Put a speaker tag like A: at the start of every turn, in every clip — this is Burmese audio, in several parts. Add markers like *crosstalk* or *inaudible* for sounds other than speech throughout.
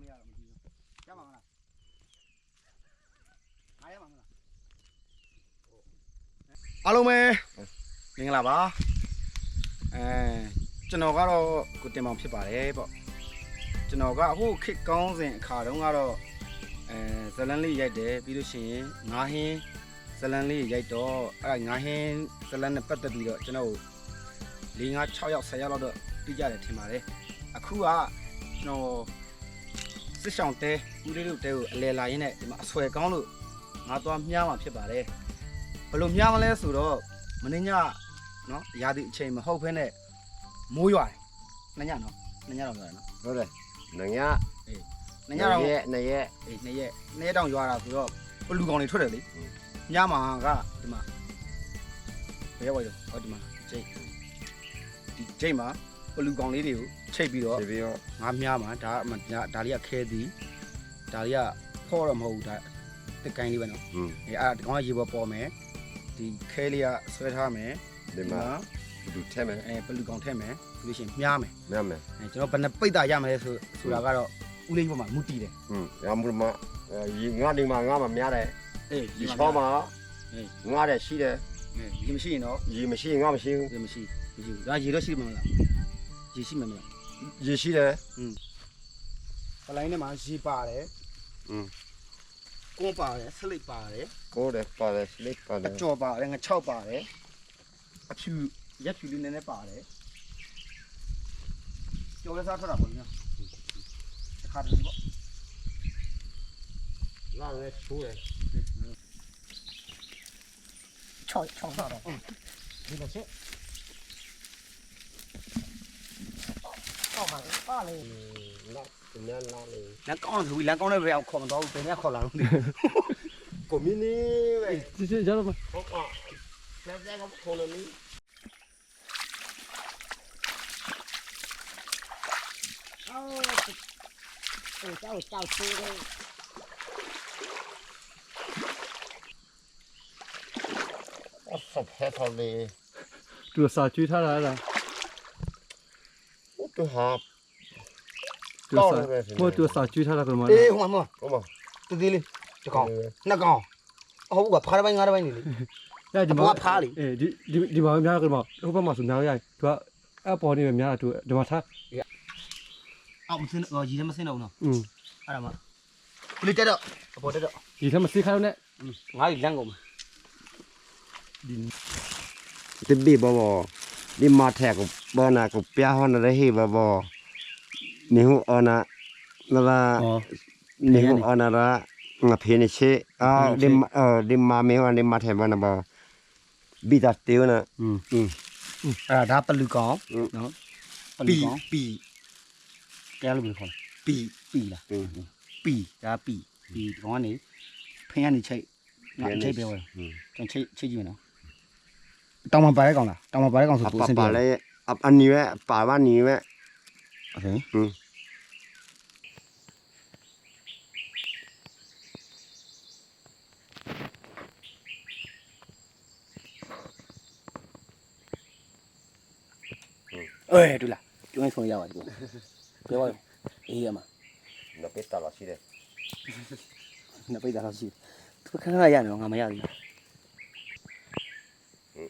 A: မရတော့မကြည့်ဘူးရမှာမလားအားရမှာမလားအားလုံးပဲမင်္ဂလာပါအဲကျွန်တော်ကတော့ကိုတင်မောင်ဖြစ်ပါတယ်ပေါ့ကျွန်တော်ကအခုခစ်ကောင်းစဉ်အခါတုန်းကတော့အဲဇလန်လေးရိုက်တယ်ပြီးလို့ရှိရင်ငါးဟင်းဇလန်လေးရိုက်တော့အဲ့ဒါငါးဟင်းဇလန်နဲ့ပတ်သက်ပြီးတော့ကျွန်တော်၄၅6ယောက်10ယောက်လောက်တော့ပြကြတယ်ထင်ပါတယ်အခုကကျွန်တော် စစ်ဆောင်တဲဦးလေးတို့တဲကိုအလဲလာရင်းနဲ့ဒီမှာအဆွဲကောင်းလို့ငါသွားမြားမှာဖြစ်ပါတယ်ဘယ်လိုမြားမလဲဆိုတော့မင်းညနော်ရာသီအချိန်မဟုတ်ဘဲနဲ့မိုးရွာတယ်နှစ်ညနော်နှစ်ညတော့ရွာတယ်နော်
B: ဟုတ်တယ်နညာ
A: နှစ်ညတော့
B: ရက်နှစ်ရက်
A: အေးနှစ်ရက်နှစ်ရက်တောင်ရွာတာဆိုတော့ဘလူကောင်တွေထွက်တယ်လေ
B: ဟုတ်
A: ညမှာကဒီမှာဘယ်ရောက်ရောဟောဒီမှာဂျိတ်ဒီဂျိတ်မှာ ဘလူကောင်လေးတွေကိုချိတ်ပြီးတော့
B: ဒီပြီးတော့
A: ငါးမြားမှာဒါအမဒါဒါလေးကခဲသည်ဒါလေးကဖော့တော့မဟုတ်ဘူးဒါတက်ကိုင်းလေးပဲနော်
B: อืม
A: အေးအဲ့ဒါဒီကောင်ကရေပေါ်ပေါ်မယ်ဒီခဲလေးကဆွဲထားမယ်
B: ဒီမှာဘလူထဲမယ်
A: အဲဘလူကောင်ထည့်မယ်ပြီးလို့ရှိရင်မြားမယ်
B: မမယ်
A: အဲကျွန်တော်ဘယ်နှပိတ်တာရမလဲဆိုဆိုတာကတော့ဦးလေးပေါ်မှာမူတည်တယ်
B: อืมရမှုမအဲငါဒီမှာငါမများတယ်
A: အေး
B: ဒီချောမှာ
A: အေး
B: ငါတဲ့ရှိတယ်
A: ရေမရှိရင်တော့
B: ရေမရှိငါမရှိဘူး
A: ရေမရှိမရှိဘူးဒါရေတော့ရှိမှာမလား ရေရှိမှာမလား
B: ရေရှိတယ်
A: ပလိုင်းထဲမှာရေပါတယ်
B: อืม
A: ကွန်းပါတယ်ဆလိပ်ပါတယ်
B: ကိုတယ်ပါတယ်စလိပ်ပါတ
A: အ
B: ယ်
A: ကြော်ပါတယ်ငချောက်ပါတယ်အဖြူရက်ဖြူလေးနည်းနည်းပါတယ်ကြော်ရစားထွက်တာပေါ့နော်တစ်ခါတည်းပေါ့
B: ငါလည်းချိုးတယ်
A: ချောက်ချောက်စားတော့ဒီလိုချက် 两缸水，两缸那
B: 边靠不到，对
C: 面靠南路。过
B: 敏的喂，继续讲了吗？哦啊，那。
D: 哦，我叫吃的。
B: 我杀他了，
C: 都杀追他来了。
B: သူဟာ
C: ကျွတ်
B: စာကိုကျွ
C: တ်စာကျွတ်ထားတာကမှ
A: အေးဟိုမှာဟို
B: မှာတ
A: သေးလေးတစ်ကောင်နှစ်ကောင်အဟုတ်ကဖားတစ်ပိုင်းငါးတစ်ပိုင်းနေလေအဲ့
C: ဒီ
A: မှာဖားလေ
C: အေးဒီဒီမှာများကမှဟိုဘက်မှာဆိုများရိုက်သူကအပေါ်နေပဲများသူဒီမှာထား
A: အောက်မစင်းတော့ရေထဲမစင်းတော့ဘူးနော်
C: อืม
A: အဲ့ဒါမှလေတက်တော့အပေါ်တက်တော့
C: ရေထဲမစင်းခိုင်းတော့နဲ့
A: ငါးကြီးလန့်ကုန်
B: ဒီတပိဘောဘောဒီမထက်က บ่อน่ะกูเปียฮอนอะไร
C: เฮ
B: บ่บ่นี่ฮู้ออน่ะนั่นละนิ่ฮู้ออน่ะละงะเพนี่เช
C: อ่า
A: ดิมเอ่อดิ
B: มมาเมวันดิมมาแถบน่ะบ่บีดาเตียวนะอืม
A: อืมอ่าดาป
C: ลุกอง
A: เนาะปลุก
B: องปีแกลูกมี
A: คนปีปีล่ะปีจ้าปีปีกองนี่ဖင်ကနေချိတ်ငါချိတ်ပဲဝ
B: င်
A: ကျွန်จังใช่ใช่จีนည့်မယ်နော်တောยก่อนนะต้องมလားတောင်မပါရဲကောင်ဆို စင်
B: ပါ
A: တယ်
B: လေအနီဝဲပါဝနီဝဲ
A: โอเค
B: อืม
A: အေးတူလားကျွန်းဆုံးရပါဒီကောင်ပြောပါဦးအေးရမှာ
B: နပိတာလာရှိတယ်
A: နှစ်ပိတ်တာတော့ရှိတယ်သူခဏခဏရနေတော့ငါမရဘူး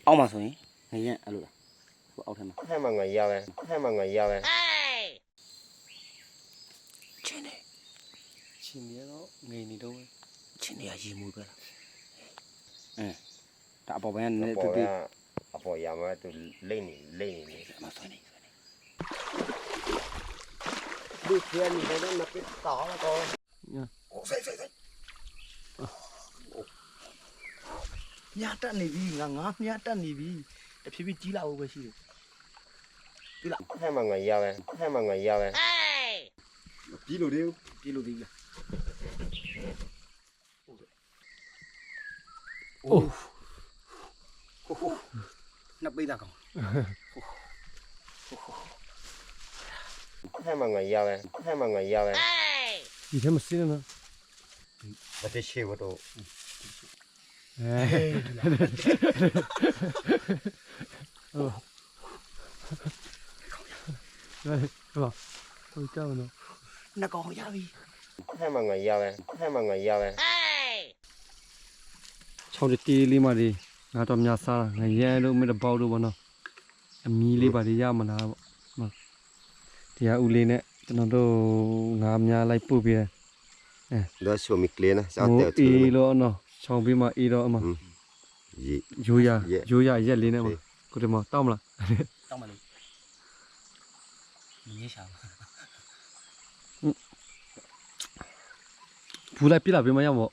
A: အောက်မှာဆိုရင်ငရင်အဲ့လိုလား ကိုအောက်ထဲမှာ
B: ဟဲ့မငါရပဲဟဲ့မငါရပဲ
A: ချင်းနေ
C: ချင်းနေတော့ငိန်နေတော့
A: ချင်းနေရရေမူပဲလားအဲဒါအပေါ်ဘက်ကနေတူတူ
B: အပေါ်ရမှာသူလိမ့်နေလိမ့်နေ
A: မဆွနေဆွနေ
B: ဒီကျန်နေတယ်မပစ်တော့တော့ညာ
A: โอ้ใส่ใส่ใส่ညာတက်နေပြီငါငါညာတက်နေပြီတဖြည်းဖြည်းကြီးလာဖို့ပဲရှိတယ်
B: tí lắm thế mà người
A: giàu này thế mà
C: người
A: giàu này. Kilo điêu kilo điêu ô
B: nắp bây giờ không, thế mà người giàu này thế
C: mà người giàu này. Gì thế
B: mà xin nữa. Và thế
C: chiều vào đồ *laughs* ừ. ဟောဟိုကြောက်
A: နော်နှကောင်ရပြီ
B: ဟဲ့မငါရပဲဟဲ့မငါရပဲ
C: ချောင်းတေးလေးမလေးငါတော့များစားငရဲလို့မတပေါက်လို့ဘောနော်အမီးလေးပါလေရမလားပေါ့နော်တရားဦးလေးနဲ့ကျွန်တော်တို့ငါများလိုက်ပို့ပြီးတယ်
B: အဲဒါဆိုမိကလေးနော်စားတဲ့တူ
C: အေးလို့နော်ချောင်းပြီးမှအေးတော့အမ
B: ရိုး
C: ရရိုး
B: ရ
C: ရက်လေးနဲ့မကိုဒီမတောက်မလား
A: တောက်မလား မငေးရှာပါ
C: ဘူးလိုက်ပြလာပေးမရမို့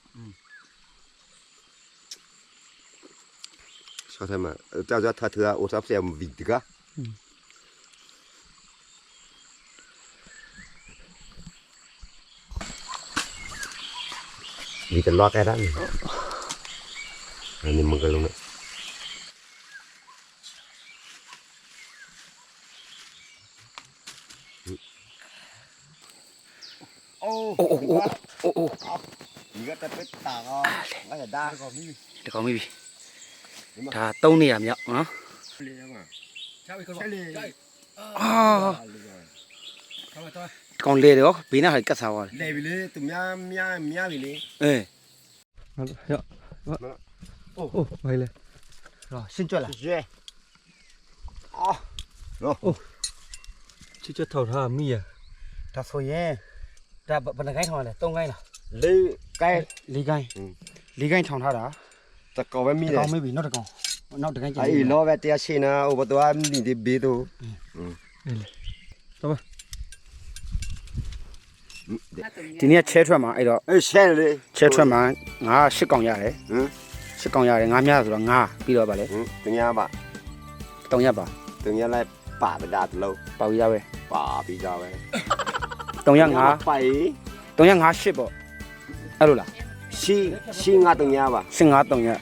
B: ဆောက်တယ်မှာကြောက်ကြောက်ထားထားအိုစားဆရာဗီဒီကဒီတလောကရမ်းအနေမကလုံးနဲ့
A: အိုးအိုးအိုးအိုးအိုး
B: ဒီကတက်ပက်တာကငါဒါကောမီ
A: တကောင်ပြီဒါသုံးနေရမြောက်နော်
B: လေးမှာ
C: ချာပြီခေါ်
B: ချက်လေး
A: အာတကောင်လေတော့ဘေးနားဟာကတ်စားသွားတယ်
B: လေပြီလေသူများများများပြီလေ
A: အေး
C: ရအိုးအိုးဘာလဲ
A: တော့ရှင်းကြွက်လား
B: ရွဲအော်
C: ချစ်ချထောက်ထားမိရ
A: ဒါဆိုရင်ဒါဘယ်နှကိုင်းထောင်ရလဲ၃ကိုင်းလား
B: လေးကဲ
A: ၄ကိုင်း၄ကိုင်းထောင်ထားတာ
B: တကောပဲမိ
A: တ
B: တယ်
A: ကောင်မေးပြီနောက်တကောင်နောက်တကိုင်းကျန်
B: အဲ့လောပဲတရားရှိနာဟိုဘတော်မြင်ဒီဘေးတော့
A: ဒီနေ့ချဲထွက်မှာအဲ့တော့
B: အဲ့ရှဲလေ
A: ချဲထွက်မှာငါ၈ကောင်ရတယ်
B: ဟမ်
A: ၈ကောင်ရတယ်ငါများဆိုတော့ငါပြီးတော့ဗာလေ
B: ဟမ်တညာပါ
A: ၃ရက်ပါ
B: တညာလိုက်ပါတာတလုံး
A: ပေါပြီးသားပဲ
B: ပါပြီးကြပဲ
A: ၃ရက်ငါ
B: ပိုင်
A: ၃ရက်ငါ၈ပေါ့ အဲ့လိုလား
B: ရှိရှိငါတညာပါ
A: ၈ငါ၃ရက်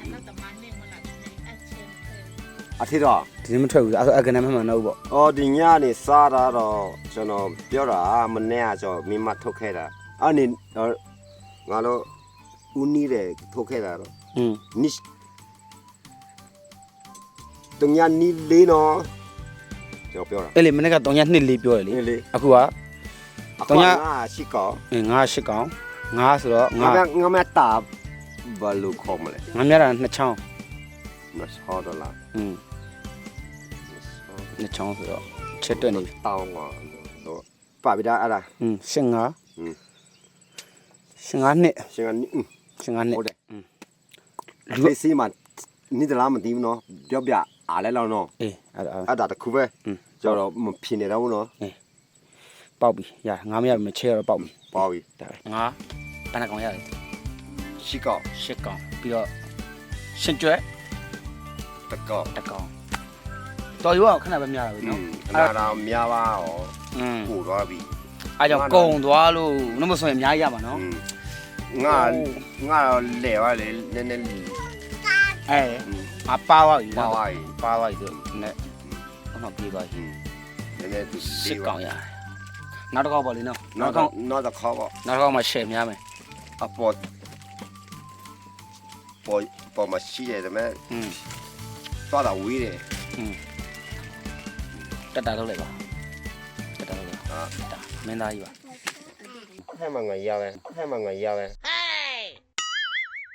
B: အထီတော့
A: ဒီနေ့မထွက်ဘူးအဲ့ဆိုအကနေမှမနှုတ်ပေါ့
B: အော်ဒီညနေစားတာတော့ကျွန်တော်ပြောတာမနေ့ကကျွန်တော်မိမထုတ်ခဲ့တာအဲ့နေငါတို့ဦးနီးတယ်ထုတ်ခဲ့တာတော့
A: อืม
B: နိစ်တညာနီးလေးနော်ကျွန်တော်ပြောတာ
A: အဲ့လေမနေ့က3ရက်2လေးပြောတယ်လေ
B: အေးလေ
A: အခုက
B: အ
A: တ
B: ကွာ
A: ညာ
B: ငါရှိကော
A: ငါ၈ကောင် ငါဆိုတော့
B: ငါ
A: ငါ
B: မငါမတာဘယ်လိုခေါ်မလဲ
A: ငါများတာ2ချောင်း
B: မဆောဒေါ်လာ
A: อืม2ချောင်းဆိုတော့ချက်တွက်နေပြီ
B: တောင်းပါတော့ပါပြီဒါအဲ့ဒါ
A: อืม8ငါ
B: อืม
A: 8ငါနှစ်
B: ရှင်ကနီး
A: 8ငါနှစ်
B: ဟုတ်တယ်
A: อืม
B: လူစီမှာနိဒလားမသိဘူးနော်ပြောပြအားလဲလောက်နော်
A: အေးအဲ့ဒါ
B: အဲ့ဒါတခုပဲ
A: อืม
B: ကျွန်တော်မဖြစ်နေတော့ဘူးနော်
A: ပေါက်ပြီရငါမရမချဲတော့ပေါက်ပြီ
B: ပေါ့ပြီ
A: ဒါပဲငါ ဘယ်နှကောင်ရတယ်
B: ရှိကော
A: ၈ကောင်ပြီးတော့ရှင်းကျွဲ
B: တကော
A: တစ်ကောင်တော်ရောခဏပဲများတာပဲ
B: อื
A: နော်
B: มအနာတော်များပါရော
A: อืม
B: ပို့သွားပြီ
A: အားကြောင့်ကုံသွားလို့နှမဆိုရင်အများကြီးရမှာနော်
B: อืมငါငါတော့လဲပါလေနည်းနည်း
A: အဲငါပါသွားပြီ
B: ပါ
A: နော်
B: ပါပြီ
A: ပါသွားပြီဆိုနဲ့တော့ပြေးသွားပြီ
B: နည်းနည်းသူ
A: စစ်ကောင်ရတယ်နောက်တစ်ခေါက်ပေါ့လေနော်
B: နော
A: နောက် က်
B: တော့
A: တစ်ခေါက်
B: နောက်တော့ခေါ်ပေါ့
A: နောက်တစ်ခေါက်မှ share များမယ်
B: အပေါ်ပေါ်ပေါ်မရှိတယ်ဒါပေမဲ့
A: อืม
B: သွားတာဝေးတယ်
A: တက်တာလုပ်လိုက်ပါတက်တာလုပ်လိုက်
B: ဟာ
A: ဒါမင်းသားကြီးပါ
B: ဟဲ့မငါရပဲဟဲ့မငါရပဲ
D: 哎